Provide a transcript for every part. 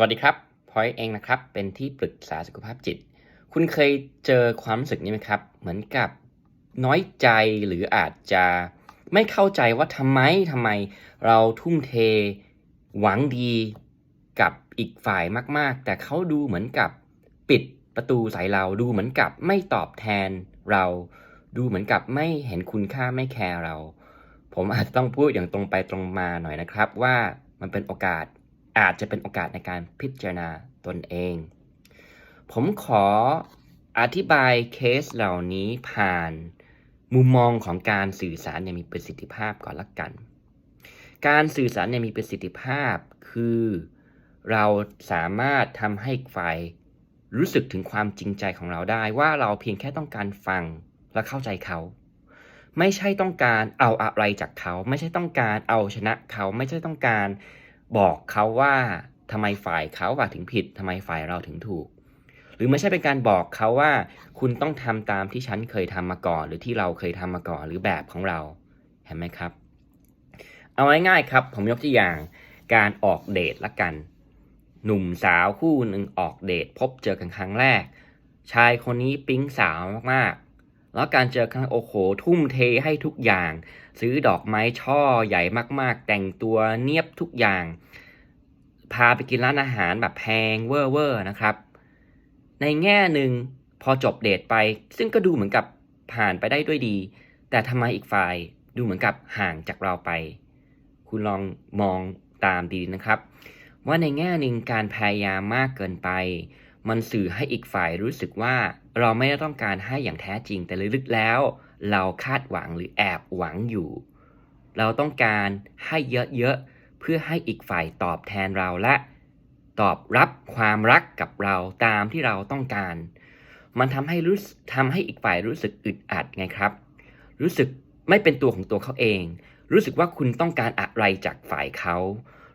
สวัสดีครับพอยเองนะครับ เป็นที่ปรึกษาสุขภาพจิต คุณเคยเจอความรู้สึกนี้ไหมครับ เหมือนกับน้อยใจหรืออาจจะไม่เข้าใจว่าทำไมทำไมเราทุ่มเทหวังดีกับอีกฝ่ายมาก ๆ แต่เขาดูเหมือนกับปิดประตูใส่เราดูเหมือนกับไม่ตอบแทนเราดูเหมือนกับไม่เห็นคุณค่าไม่แคร์เรา ผมอาจจะต้องพูดอย่างตรงไปตรงมาหน่อยนะครับว่ามันเป็นโอกาส อาจจะเป็นโอกาสในการพิจารณาตนเอง ผมขออธิบายเคสเหล่านี้ผ่านมุมมองของการสื่อสารอย่างมีประสิทธิภาพก่อนละกัน การสื่อสารอย่างมีประสิทธิภาพคือ เราสามารถทำให้ฝ่ายรู้สึกถึงความจริงใจของเราได้ว่าเราเพียงแค่ต้องการฟังและเข้าใจเขา ไม่ใช่ต้องการเอาอะไรจากเขา ไม่ใช่ต้องการเอาชนะเขา ไม่ใช่ต้องการ บอกเขาว่าทำไมฝ่ายเขาว่าถึงผิดทำไมฝ่ายเราถึงถูก หรือไม่ใช่เป็นการบอกเขาว่า คุณต้องทำตามที่ฉันเคยทำมาก่อน หรือที่เราเคยทำมาก่อนหรือแบบของเราเห็นไหมครับ เอาง่ายๆครับ ผมยกตัวอย่างการออกเดทละกัน หนุ่มสาวคู่หนึ่งออกเดทพบเจอกันครั้งแรก ชายคนนี้ปิ๊งสาวมากๆ แล้วการเจอครั้งโอ้โหทุ่มเทให้ทุกอย่าง ซื้อดอกไม้ช่อใหญ่มาก ๆ แต่งตัวเนียบทุกอย่าง พาไปกินร้านอาหารแบบแพงเวอร์เวอร์นะครับ ในแง่หนึ่งพอจบเดทไป ซึ่งก็ดูเหมือนกับผ่านไปได้ด้วยดี แต่ทำไมอีกฝ่ายดูเหมือนกับห่างจากเราไป คุณลองมองตามดีนะครับ ว่าในแง่หนึ่งการพยายามมากเกินไป มันสื่อให้อีกฝ่ายรู้สึกว่า เราไม่ได้ต้องการให้อย่างแท้จริงแต่ลึกๆแล้ว เราคาดหวังหรือแอบหวังอยู่ เราต้องการให้เยอะๆเพื่อให้อีกฝ่ายตอบแทนเราและ ตอบรับความรักกับเราตามที่เราต้องการ มันทำให้รู้สึกทำให้อีกฝ่ายรู้สึกอึดอัดไงครับ รู้สึกไม่เป็นตัวของตัวเขาเอง รู้สึกว่าคุณต้องการอะไรจากฝ่ายเขา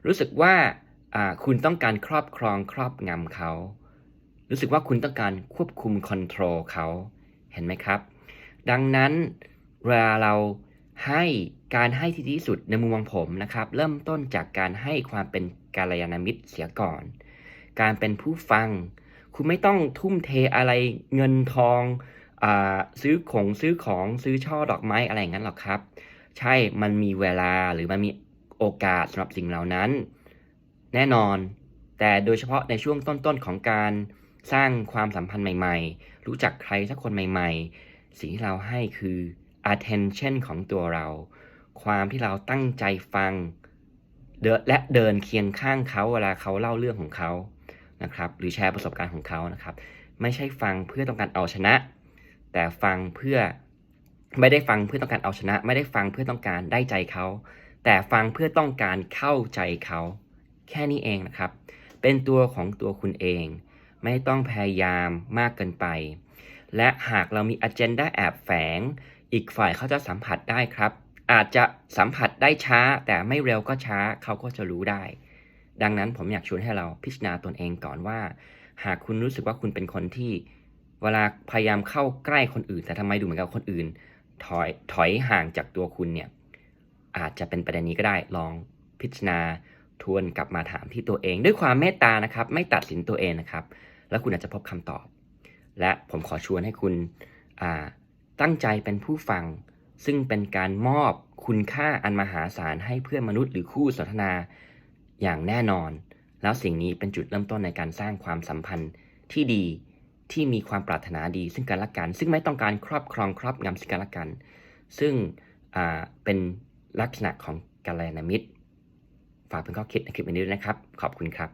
รู้สึกว่าคุณต้องการครอบครองครอบงำเขา รู้สึกว่าคุณต้องการควบคุมคอนโทรลเขาเห็นไหมครับ ดังนั้นเวลาเราให้การให้ที่ดีที่สุดในมุมมองผมนะครับ เริ่มต้นจากการให้ความเป็นกาลยานามิตรเสียก่อน การเป็นผู้ฟัง คุณไม่ต้องทุ่มเทอะไรเงินทองอซื้อของซื้อของซื้อช่อดอกไม้อะไรอย่างนั้นหรอกครับ ใช่มันมีเวลาหรือมันมีโอกาสสำหรับสิ่งเหล่านั้น แน่นอน แต่โดยเฉพาะในช่วงต้นๆของการ สร้างความสัมพันธ์ใหม่ๆ รู้จักใครสักคนใหม่ๆ สิ่งที่เราให้คือ attention ของตัวเรา ความที่เราตั้งใจฟังและเดินเคียงข้างเขาเวลาเขาเล่าเรื่องของเขานะครับ หรือแชร์ประสบการณ์ของเขานะครับ ไม่ใช่ฟังเพื่อต้องการเอาชนะ แต่ฟังเพื่อไม่ได้ฟังเพื่อต้องการเอาชนะ ไม่ได้ฟังเพื่อต้องการได้ใจเขา แต่ฟังเพื่อต้องการเข้าใจเขา แค่นี้เองนะครับ เป็นตัวของตัวคุณเอง ไม่ต้องพยายามมากเกินไป และหากเรามีอ g e n d a แอบแฝง อีกฝ่ายเขาจะสัมผัสได้ครับ อาจจะสัมผัสได้ช้า แต่ไม่เร็วก็ช้าเขาก็จะรู้ได้ ดังนั้นผมอยากชวนให้เราพิจารณาตนเองก่อนว่า หากคุณรู้สึกว่าคุณเป็นคนที่ เวลาพยายามเข้าใกล้คนอื่น แต่ทำไมดูเหมือนกับคนอื่น ถอยถอยห่างจากตัวคุณเนี่ยอาจจะเป็นประเด็นนี้ก็ได้ลองพิจารณาทวนกลับมาถามที่ตัวเอง ด้วยความเมตตานะครับ ไม่ตัดสินตัวเองนะครับ แล้วคุณอาจจะพบคำตอบ และผมขอชวนให้คุณตั้งใจเป็นผู้ฟัง ซึ่งเป็นการมอบคุณค่าอันมหาศาลให้เพื่อนมนุษย์หรือคู่สนทนาอย่างแน่นอน แล้วสิ่งนี้เป็นจุดเริ่มต้นในการสร้างความสัมพันธ์ที่ดีที่มีความปรารถนาดีซึ่งกันและกัน ซึ่งไม่ต้องการครอบครองครอบงำซึ่งกันและกัน ซึ่งเป็นลักษณะของกัลยาณมิตร ฝากเป็นข้อคิดในคลิปนี้ด้วยนะครับ ขอบคุณครับ